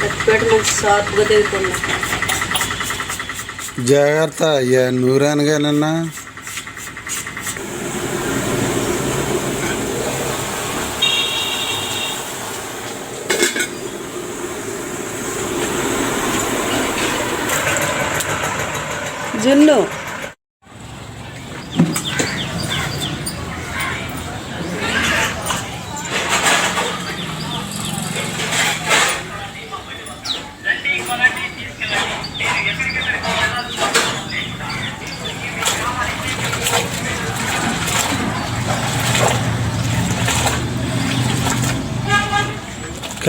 కత్తిపేట మంచి షార్ప్గా తెగుతుంది జాగ్రత్త అయ్యా. నూరానుగానన్నా జున్ను.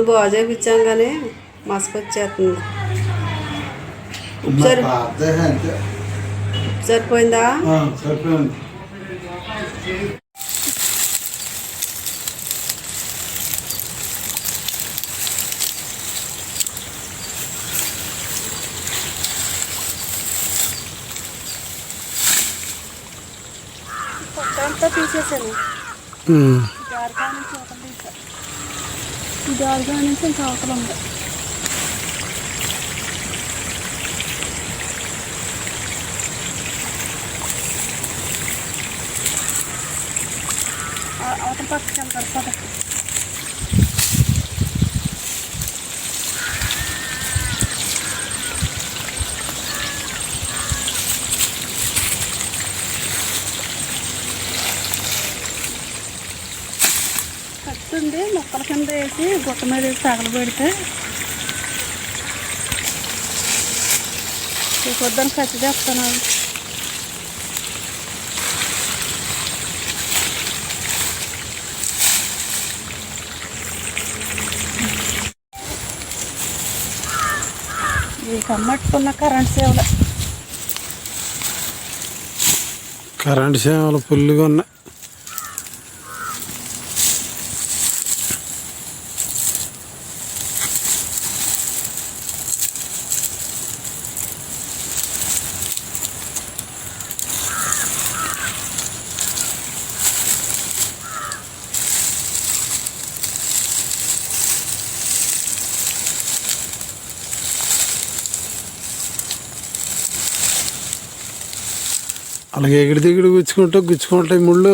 ఫోన్ బాగా చేపించాం కానీ మసకొచ్చేస్తుంది సరే. అంతే సరిపోయిందా సరిపోయింది అంతా తీసేసాను జారకా నుంచి ఇంకా అవతల ఉంది అవతల పక్కకి వెళ్తారు పక్కకి వేసి గుట్ట మీద వేసి తగలబెడితే ఈ ఖర్చు చేస్తాను ఈ కమ్మట్టుకున్న కరెంట్ సేవలు. కరెంట్ సేవలు ఫుల్గా ఉన్నాయి. అలాగే ఎగిడి దిగిడి గుచ్చుకుంటూ గుచ్చుకుంటాయి ముళ్ళు.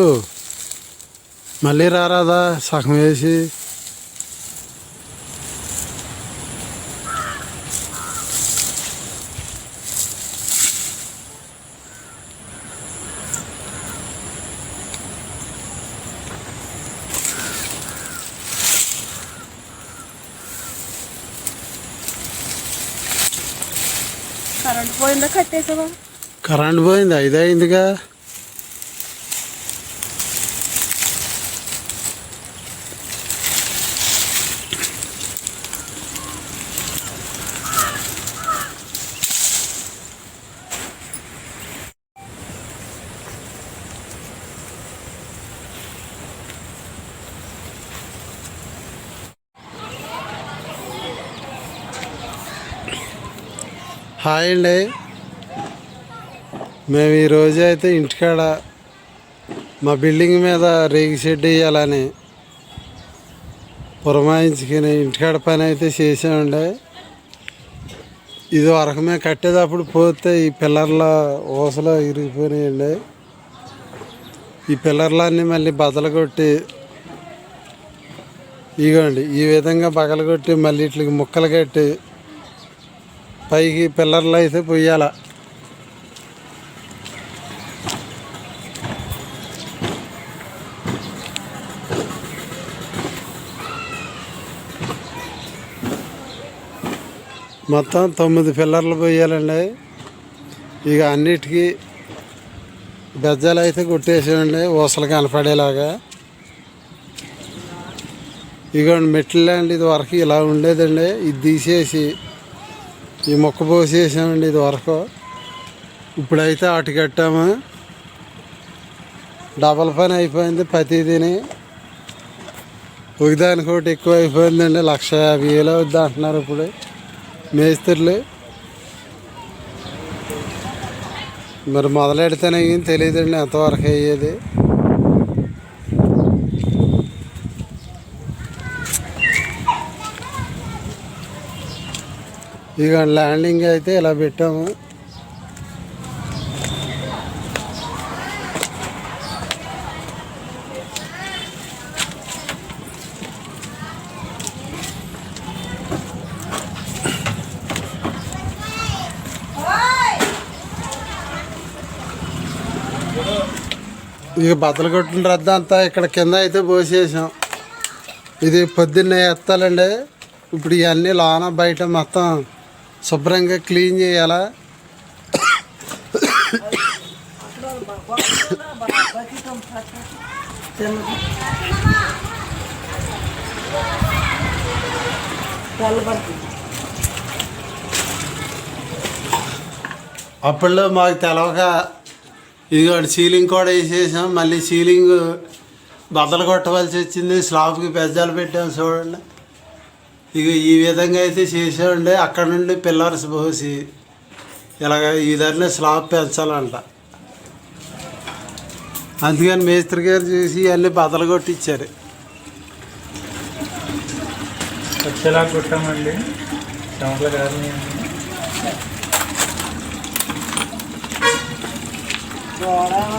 మళ్ళీ రారాదా? సగం వేసి. కరెంట్ పోయిందా కట్టేసావా? కరెంట్ పోయింది? ఐదు అయిందిగా హాయ్ అండి. మేము ఈరోజు అయితే ఇంటికాడ మా బిల్డింగ్ మీద రేగి షెడ్ వేయాలని పురమాయించుకుని ఇంటికాడ పని అయితే చేసామండి ఇది వరకు మేము కట్టేటప్పుడు పోతే ఈ పిల్లర్ల ఊసలో ఇరిగిపోయినాయండి. ఈ పిల్లర్లన్నీ మళ్ళీ బదలు కొట్టి ఇగోండి ఈ విధంగా బగలు కొట్టి మళ్ళీ ఇట్లకి ముక్కలు కట్టి పైకి పిల్లర్లు అయితే పొయ్యాల మొత్తం తొమ్మిది పిల్లర్లు పోయాలండి. ఇక అన్నిటికీ బెజ్జాలు అయితే కొట్టేసామండి ఊసలు కనపడేలాగా. ఇగోండి మెట్లండి ఇది వరకు ఇలా ఉండేదండి. ఇది తీసేసి ఈ మొక్క పోసేసామండి ఇది వరకు ఇప్పుడైతే అటు కట్టాము. డబల్ పని అయిపోయింది ప్రతిదిని. ఒకదానికి ఒకటి ఎక్కువ అయిపోయిందండి లక్ష యాభై వేలు అవుద్ది అంటున్నారు ఇప్పుడు. మేస్త్రులు. మరి మొదలెడితేనే ఏం తెలియదండి ఎంతవరకు అయ్యేది. ఇక ల్యాండింగ్ అయితే ఇలా పెట్టాము. ఇక బద్దలు కొట్టిన రద్ద అంతా ఇక్కడ కింద అయితే పోసేసాం. ఇది పొద్దున్నే ఎత్తాలండి. ఇప్పుడు ఇవన్నీ లోన బయట మొత్తం శుభ్రంగా క్లీన్ చేయాలా? అప్పట్లో మాకు తెలవక ఇదిగోండి సీలింగ్ కూడా వేసేసాం. మళ్ళీ సీలింగ్ బద్దలు కొట్టవలసి వచ్చింది. స్లాబ్కి పెజ్జాలు పెట్టాం చూడండి. ఇక ఈ విధంగా అయితే చేసామండి. అక్కడ నుండి పిల్లర్స్ పోసి ఇలాగ ఈ ధరనే స్లాబ్ పెంచాలంట. అందుకని మేస్త్రి గారు చూసి అన్నీ బద్దలు కొట్టించారు వచ్చేలా కుట్టామండి. Hả?